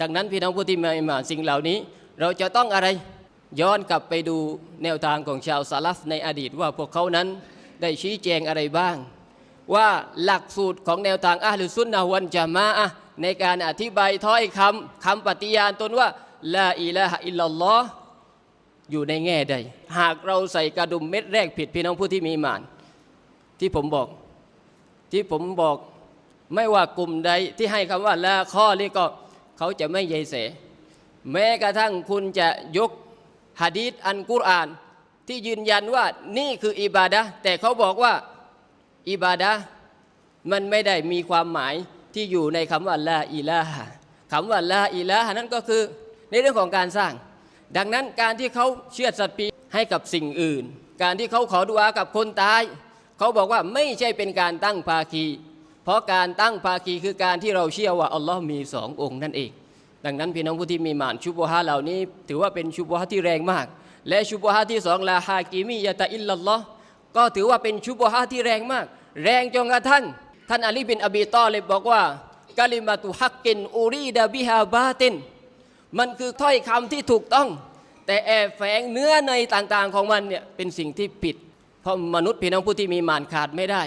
ดังนั้นพี่น้องผู้ที่มาอิมานสิ่งเหล่านี้ เราจะต้องอะไรย้อนกลับไปดูแนวทางของชาวซาลฟในอดีตว่าพวกเขานั้นได้ชี้แจงอะไรบ้าง ว่าหลักสูตรของแนวทางอัลลุซุนนะฮวันจามะอะในการอธิบายถ้อยคำคำปฏิญาณตนว่าลาอิลาฮะอิลลัลลอฮ์อยู่ในแง่ใด หากเราใส่กระดุมเม็ดแรกผิดพี่น้องผู้ที่มีมาน ที่ผมบอกที่ผมบอกไม่ว่ากลุ่มใดที่ให้คำว่าละข้อนี้ก็ เขาจะไม่ใยเส แม้กระทั่งคุณจะยกหะดีษอันกุรอาน ที่ยืนยันว่านี่คืออิบาดะแต่เขาบอกว่าอิบาดะมันไม่ได้มีความหมายที่อยู่ในคำว่าลาอิลาฮะคำว่าลาอิลาฮะนั่นก็คือในเรื่องของการสร้าง ดังนั้นการที่เขาเชื่อสัตว์ปีให้กับสิ่งอื่น การที่เขาขอดุอากับคนตาย เขาบอกว่าไม่ใช่เป็นการตั้งภาคี เพราะการตั้งภาคีคือการที่เราเชื่อว่าอัลลอฮ์มีสององค์นั่นเอง ดังนั้นพี่น้องผู้ที่มีหมานชุบฮะเหล่านี้ ถือว่าเป็นชุบฮะที่แรงมาก และชุบฮะที่สองลาฮากิมียะตะอิลลัลลอฮ์ก็ถือว่าเป็นชุบฮะที่แรงมาก แรงจนกระทั่งท่านอาลีบินอบีตอเลบบอกว่ากาลิมาตุฮักกินอูรีดาบิฮาบาตินมันคือถ้อยคำที่ถูกต้อง แต่แอบแฝงเนื้อในต่างๆของมันเนี่ยเป็นสิ่งที่ผิด เพราะมนุษย์พี่น้องผู้ที่มีมานขาดไม่ได้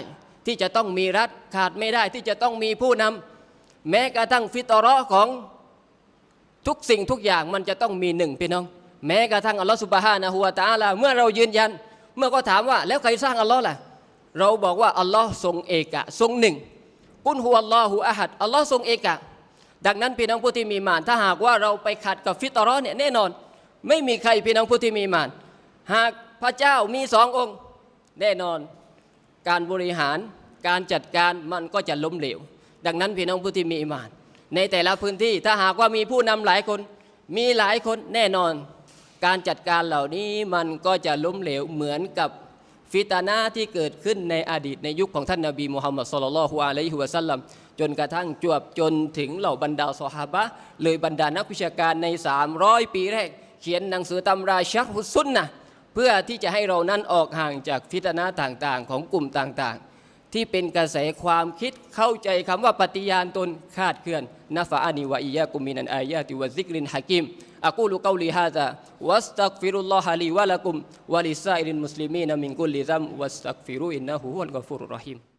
ที่จะต้องมีรัฐขาดไม่ได้ที่จะต้องมีผู้นำแม้กระทั่งฟิตรอของทุกสิ่งทุกอย่างมันจะต้องมีหนึ่งพี่น้อง แม้กระทั่งอัลลอฮฺสุบฮานะฮูวาตาลาเมื่อเรายืนยัน เมื่อก็ถามว่าแล้วใครสร้างอัลลอฮ์ล่ะ เราบอกว่าอัลลอฮ์ทรงเอกะทรงหนึ่งกุนฮุวัลลอฮุอะฮัดอัลลอฮ์ทรงเอกะ ดังนั้นพี่น้องผู้ที่มีมานถ้าหากว่าเราไปขัดกับฟิตรอเนี่ยแน่นอน ไม่มีใครพี่น้องผู้ที่มีมาน หากพระเจ้ามีสององค์ แน่นอน การบริหาร การจัดการมันก็จะล้มเหลว ดังนั้นพี่น้องผู้ที่มีอิมาน ในแต่ละพื้นที่ถ้าหากว่ามีผู้นำหลายคน มีหลายคนแน่นอน การจัดการเหล่านี้มันก็จะล้มเหลวเหมือนกับฟิตนาที่เกิดขึ้นในอดีตในยุคของท่านนาบีมุฮัมมัดสุลลัลฮุอะลัยฮิวะสัลลัมจนกระทั่งจวบจนถึงเหล่าบรรดาสหาบะเลยบรรดานักวิชาการใน 300 ปีแรก เขียนหนังสือตำราชักฮุสซุนนะเพื่อที่จะให้เรานั้นออกห่างจากฟิตนาต่างๆ ของกลุ่มต่างๆ ที่เป็นกระแสความคิดเข้าใจคำว่าปฏิญาณตนคาดเคลื่อนนะฟะอานีวะอียะกุมินันอายาติวะซิกรินฮะกิมอะกูลุกอลีฮาซาวัสตักฟิรุลลอฮะลีวะละกุมวะลิซาอิรินมุสลิมีนมินกุลลิซัมวัสตักฟิรุอินนะฮูวัลกัฟุรุรรหีม